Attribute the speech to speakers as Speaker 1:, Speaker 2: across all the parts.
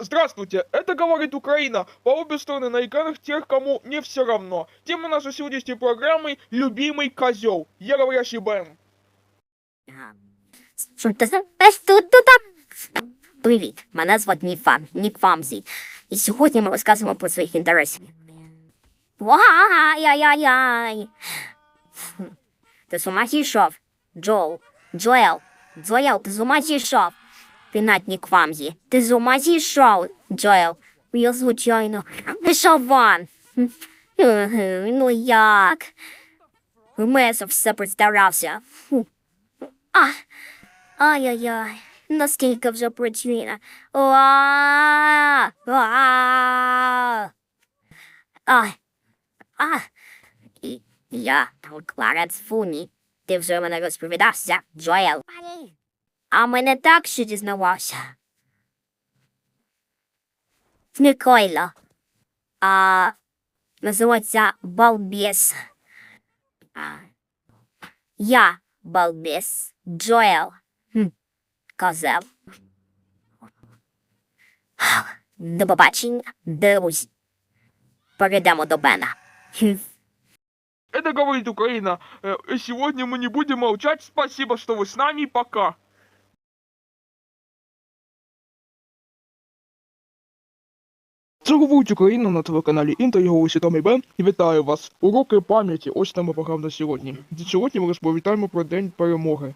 Speaker 1: Здравствуйте, это говорит Украина. По обе стороны на экранах тех, кому не все равно. Тема нашей сегодняшней программы – любимый козел. Я говорящий Бен.
Speaker 2: Що ти знаєш тут тут так? Привіт, мене звати Ніфам, Нік Фамзі. І сьогодні ми розказуємо про своїх інтересів. Ай-яй-яй. Ти з ума зійшов? Джоел, Джоел, Джоел, ти з ума зійшов? Нік Фамзі. Ти з ума зійшов, Джоел. Я звичайно. Пішов вон. Ну як? Месо все представлявся. А, ай-яй-яй, наскільки вже причина. Уа! Уа! А, я Кларець Фуні. Ти вже мене розповідався, Джоел А мене так що дізнавався. Микойло. А, називається Балбіс. А, я балбес. Джоел. Хм. Козел. До побачення, друзі. Перейдемо до Бена. Хм.
Speaker 1: Это говорит Украина. Э, Сегодня мы не будем молчать. Спасибо, что вы с нами. Пока. Це говорить Україна на телеканалі Інтер, Том і Бен. І вітаю вас. Уроки пам'яті. Ось тема програм на сьогодні. Сьогодні ми розповідаємо про День перемоги.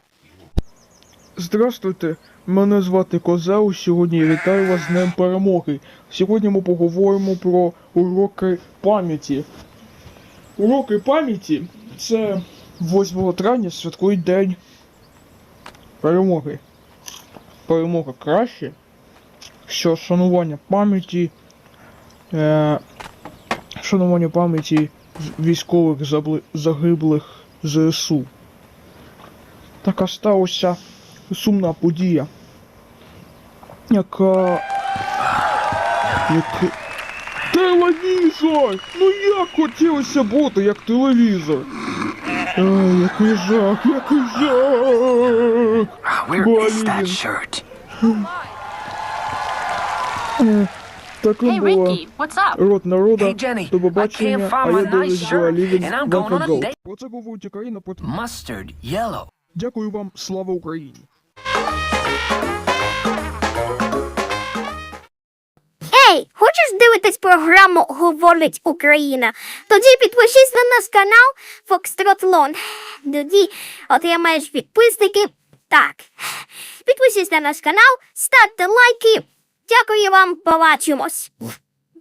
Speaker 1: Здравствуйте, мене звати Козел. Сьогодні я вітаю вас з Днем перемоги. Сьогодні ми поговоримо про уроки пам'яті. Уроки пам'яті це 8 травня святкують День перемоги. Перемога краще, що шанування пам'яті, е, шанування пам'яті військових загиблих ЗСУ. Така сталася сумна подія, яка. Як... Телевізор! Ну як хотілося бути, як телевізор? Ай, який жах, який жах!
Speaker 3: Where is that
Speaker 1: Блін. Таким
Speaker 4: Hey,
Speaker 1: була
Speaker 4: what's up?
Speaker 1: рот народа,
Speaker 3: Hey, Jenny,
Speaker 1: до побачення, а я дивлюсь
Speaker 3: shirt,
Speaker 1: Джоа Лівін,
Speaker 3: and I'm going on a
Speaker 1: Гол.
Speaker 3: date.
Speaker 1: Про Україна, про
Speaker 3: Mustard yellow.
Speaker 1: Дякую вам, слава Україні!
Speaker 2: Ей, хочеш дивитись програму Говорить Україна? Тоді підпишись на наш канал Lon. Тоді отримаєш підписники. Так. Підпишись на наш канал, ставте лайки. Дякую вам, побачимось.